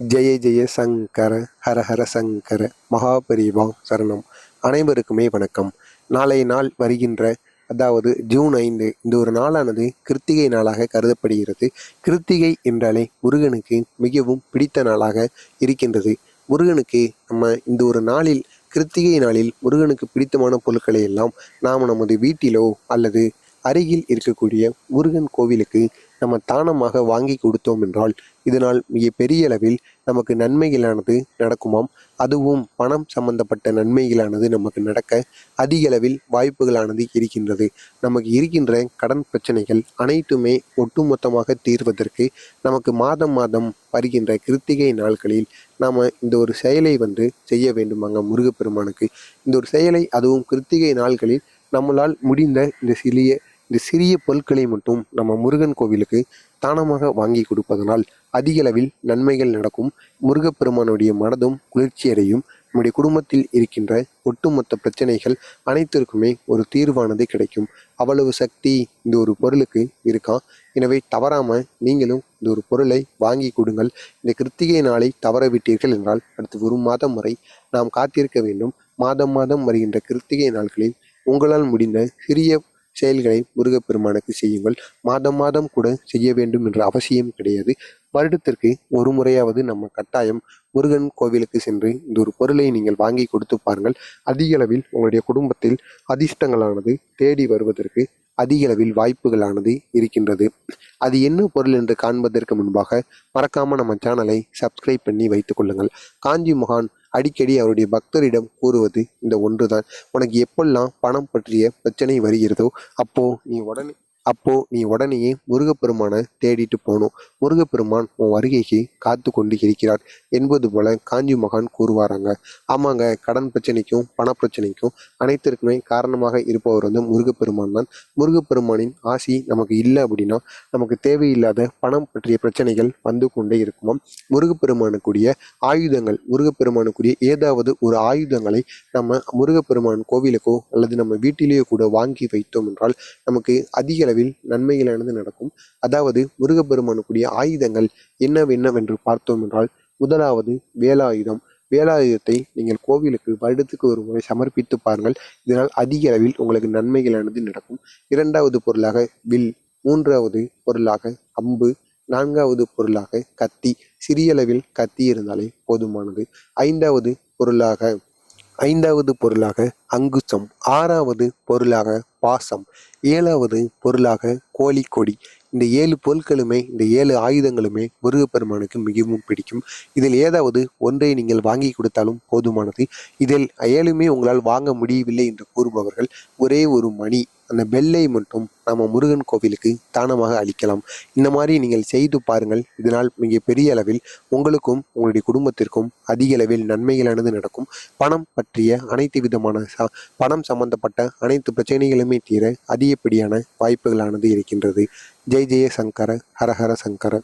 ஜெய ஜெய சங்கர ஹர ஹர சங்கர மகாபரிவா சரணம். அனைவருக்குமே வணக்கம். நாளை நாள் வருகின்ற அதாவது ஜூன் ஐந்து இந்த ஒரு நாளானது கிருத்திகை நாளாக கருதப்படுகிறது. கிருத்திகை என்றாலே முருகனுக்கு மிகவும் பிடித்த நாளாக இருக்கின்றது. முருகனுக்கு நம்ம இந்த ஒரு நாளில் கிருத்திகை நாளில் முருகனுக்கு பிடித்தமான பொருட்களை எல்லாம் நாம் நமது வீட்டிலோ அல்லது அருகில் இருக்கக்கூடிய முருகன் கோவிலுக்கு நம்ம தானமாக வாங்கி கொடுத்தோம் என்றால் இதனால் மிக பெரிய அளவில் நமக்கு நன்மைகளானது நடக்குமாம். அதுவும் பணம் சம்பந்தப்பட்ட நன்மைகளானது நமக்கு நடக்க அதிக அளவில் வாய்ப்புகளானது இருக்கின்றது. நமக்கு இருக்கின்ற கடன் பிரச்சனைகள் அனைத்துமே ஒட்டுமொத்தமாக தீர்வதற்கு நமக்கு மாதம் மாதம் வருகின்ற கிருத்திகை நாட்களில் நாம் இந்த ஒரு செயலை வந்து செய்ய வேண்டுமாங்க முருகப்பெருமானுக்கு. இந்த ஒரு செயலை அதுவும் கிருத்திகை நாட்களில் நம்மளால் முடிந்த இந்த சிறிய இந்த சிறிய பொருட்களை மட்டும் நம்ம முருகன் கோவிலுக்கு தானமாக வாங்கி கொடுப்பதனால் அதிக அளவில் நன்மைகள் நடக்கும். முருகப்பெருமானுடைய மனதும் குளிர்ச்சியடையும் நம்முடைய குடும்பத்தில் இருக்கின்ற ஒட்டுமொத்த பிரச்சனைகள் அனைத்திற்குமே ஒரு தீர்வானது கிடைக்கும். அவ்வளவு சக்தி இந்த ஒரு பொருளுக்கு இருக்கா? எனவே தவறாமல் நீங்களும் இந்த ஒரு பொருளை வாங்கி கொடுங்கள். இந்த கிருத்திகை நாளை தவற விட்டீர்கள் என்றால் அடுத்து ஒரு மாதம் வரை நாம் காத்திருக்க வேண்டும். மாதம் மாதம் வருகின்ற கிருத்திகை நாட்களில் உங்களால் முடிந்த சிறிய செயல்களை முருகப்பெருமானுக்கு செய்யுங்கள். மாதம் மாதம் கூட செய்ய வேண்டும் என்ற அவசியம் கிடையாது. வருடத்திற்கு ஒரு முறையாவது நம்ம கட்டாயம் முருகன் கோவிலுக்கு சென்று இந்த ஒரு பொருளை நீங்கள் வாங்கி கொடுத்து பாருங்கள். அதிக அளவில் உங்களுடைய குடும்பத்தில் அதிர்ஷ்டங்களானது தேடி வருவதற்கு அதிக அளவில் வாய்ப்புகளானது இருக்கின்றது. அது என்ன பொருள் என்று காண்பதற்கு முன்பாக மறக்காமல் நம்ம சேனலை சப்ஸ்கிரைப் பண்ணி வைத்துக் கொள்ளுங்கள். காஞ்சி மகான் அடிக்கடி அவருடைய பக்தரிடம் கூறுவது இந்த ஒன்றுதான். உனக்கு எப்பெல்லாம் பணம் பற்றிய பிரச்சனை வருகிறதோ அப்போ நீ உடனே அப்போ நீ உடனேயே முருகப்பெருமானை தேடிட்டு போகணும் முருகப்பெருமான் உன் வருகைக்கு காத்து கொண்டு இருக்கிறார் என்பது போல காஞ்சி மகான் கூறுவாராங்க. ஆமாங்க கடன் பிரச்சனைக்கும் பணப்பிரச்சனைக்கும் அனைத்திற்குமே காரணமாக இருப்பவர் வந்து முருகப்பெருமான் தான். முருகப்பெருமானின் ஆசி நமக்கு இல்லை அப்படின்னா நமக்கு தேவையில்லாத பணம் பற்றிய பிரச்சனைகள் வந்து கொண்டே இருக்குமாம். முருகப்பெருமானுக்குரிய ஆயுதங்கள் முருகப்பெருமானுக்குரிய ஏதாவது ஒரு ஆயுதங்களை நம்ம முருகப்பெருமான் கோவிலுக்கோ அல்லது நம்ம வீட்டிலேயோ கூட வாங்கி வைத்தோம் என்றால் நமக்கு அதிக அளவில் நன்மைகளானது நடக்கும். அதாவது முருகப்பெருமானுக்குரிய ஆயுதங்கள் என்னவென்னவென்று பார்த்தோம் என்றால் முதலாவது வேலாயுதம். வேலாயுதத்தை நீங்கள் கோவிலுக்கு வருடத்துக்கு ஒரு முறை சமர்ப்பித்து பாருங்கள். இதனால் அதிக அளவில் உங்களுக்கு நன்மைகளானது நடக்கும். இரண்டாவது பொருளாக வில். மூன்றாவது பொருளாக அம்பு. நான்காவது பொருளாக கத்தி. சிறிய அளவில் கத்தி இருந்தாலே போதுமானது. ஐந்தாவது பொருளாக ஐந்தாவது பொருளாக அங்குசம் ஆறாவது பொருளாக பாசம் ஏழாவது பொருளாக கோழிக்கொடி. இந்த ஏழு பொருட்களுமே இந்த ஏழு ஆயுதங்களுமே முருகப்பெருமானுக்கு மிகவும் பிடிக்கும். இதில் ஏதாவது ஒன்றை நீங்கள் வாங்கி கொடுத்தாலும் போதுமானது. இதில் ஏழுமே உங்களால் வாங்க முடியவில்லை என்று கூறுபவர்கள் ஒரே ஒரு மணி. அந்த பெல்லை மட்டும் நம்ம முருகன் கோவிலுக்கு தானமாக அளிக்கலாம். இந்த மாதிரி நீங்கள் செய்து பாருங்கள். இதனால் மிக பெரிய அளவில் உங்களுக்கும் உங்களுடைய குடும்பத்திற்கும் அதிக அளவில் நன்மைகளானது நடக்கும். பணம் பற்றிய அனைத்து விதமான ச பணம் சம்பந்தப்பட்ட அனைத்து பிரச்சனைகளுமே தீர அதிகப்படியான வாய்ப்புகளானது இருக்கின்றது. ஜெய் ஜெய சங்கர ஹரஹர சங்கர.